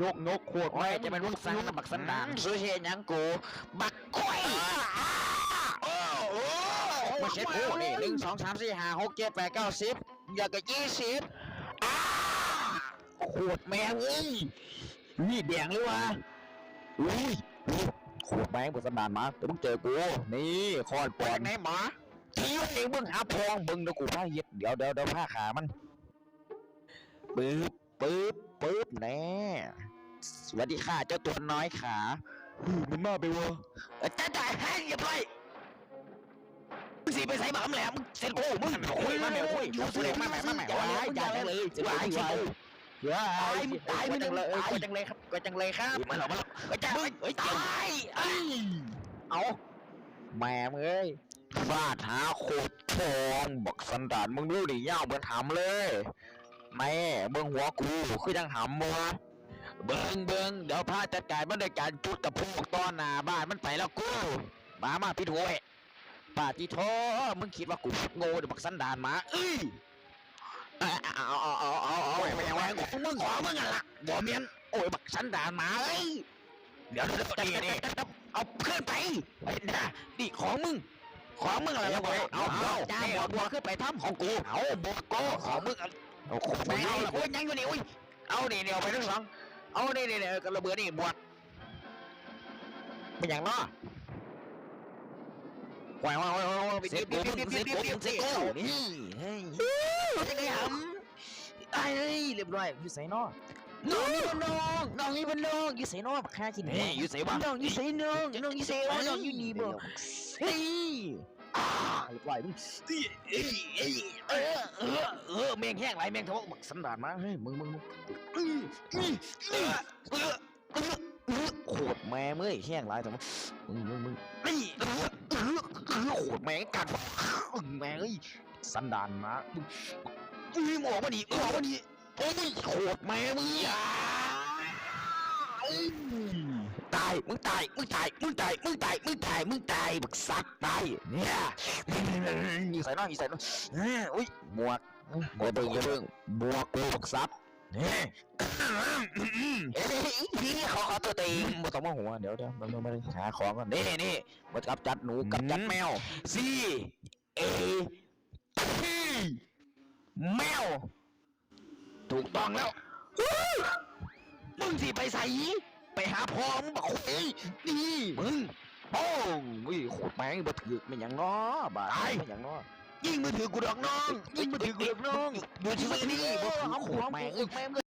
ยกนกโคตรโอ้ยจะเป็นลูกสังนะบักสันดานซื้อเชียหยังกู บักกล้วยโอ้โหมาเช็ดกูนี่หนึ่งสองสามสี่ห้าหกเจ็ดแปดเก้าสิบอยากกับยี่สิบอ้าโคตรแมงเอ้ยนี่แดงเลยวะอุ้ยโคตรแมงบนสันดานมาเดี๋ยวมึงเจอกูนี่คอนปไปอจานกไหนหมอทีเองมึงหาพองมึงเดี๋ยวกูพาเย็ดเดี๋ยวเดี๋ยวเดี๋ยวพาขามันปึ๊บปึ๊บ ปึ๊บแน่สวัสดีค่ะเจ้าตัวน้อยขาหูมันมาไปวะจะจ่ายให้อย่าไปมึงสิไปใส่หมาแหลมมึงเสร็จกูมึงคุยมาแม่คุยอยู่เสร็จมาแม่มาแม่ว้าว้ายยอย่าจังเลยจะว้ายว้ายว้าตายยมึงตายมึงจังเลยตายกจังเลยครับกจังเลยครับมาหรอกมาหรอกก็จะเฮ้ยตายไอ้เอาแม่มึงเอ้ยฟาดหาโคตรทองบอกสันดานมึงดูดิย่าวเหมือนหำเลย แม่เบิ่งหัวกูคือยังหำวะเบิ่งเบิ่งเดี๋ยวพาจัดการมันด้วยการจุดตะพูกต้อนหน้าบ้านมันไปแล้วกูมามาพี่ถวยป้าจีโทมึงคิดว่ากูโง่หรือบักสันดานมาเอ้ยเอาเอาเอาเอาเอาโอ้ยไม่ยังไงของมึงของมึงอะล่ะบ่เมียนโอ้ยบักสันดานมาเอ้ยเดี๋ยวเดี๋ยวนี่นี่เอาขึ้นไปไอ้นะนี่ของมึงของมึงอะไรวะเอาเอาจ้าบัวบัวขึ้นไปทำของกูเอาบัวก็ของมึง เอาโคตรไม่แม่เอางละโอ้ยยังอยู่นี่อุ้ยเอานี่เดี๋ยวไปทั้งสองเอานี่นี่กระเบือนี่บวชเป็นอย่างน้อวายวายวายวายเสร็จกูมึงเสร็จกูมึงเสร็จกูนี่เฮ้ยจะไงหำไอ้เรียบร้อยอยู่ใส่น้อน้องนี่เป็นน้องน้องนี่เป็นน้องอยู่ใส่น้อบักฆ่ากินนี่อยู่ใส่บ้านน้องอยู่ใส่น้องน้องอยู่ใส่น้องอยู่นี่บ่เฮ้ย อ่าเรียบร้อยเอ้ยเอ้ยเออเออเออแมงแห้งไรแมงทะบักสันดานมาเฮ้ยมึงมึงมึงเออเออเออเออโคตรแม่เมื่อยแห้งไรแต่มึงมึงมึงมึงนี่เออเออเออโคตรแม่งกัดแม่เอ้ยสันดานมามึงเอ้ยหมอมาดิหมอมาดิโอ้ยโคตรแม่เมึงอยายมึงตายมึงตายมึงตายมึงตายมึงตายมึงตายบักสัตว์ตายเนี่ยอยู่ใส่น้ออยู่ใส่น้อเฮ้ยอุ้ยบวกบวกเบิ่งอย่าเบิ่งบวกกูบักสัตว์เนี่ยเอ้ยพี่ขาเขาตัวตีมาต้องมาหัวเดี๋ยวเดี๋ยวมันมันหาของก่อนนี่นี่มากับจัดหนูกับจัดแมวซีเอทีแมวถูกต้องแล้วมึงสิไปใส่ ไปหาพ่อมึงบอกเฮ้ยนี่มึงโป้งวิโคตรแม่งบ่ถือไม่หยังน้อบาดไม่หยังน้อยิงมือถือกูดอกน้องยิงมือถือกูดอกน้องอยู่ที่นี่บ่บ่ถือเอาโคหัวตรแม่แม่งงแม่ง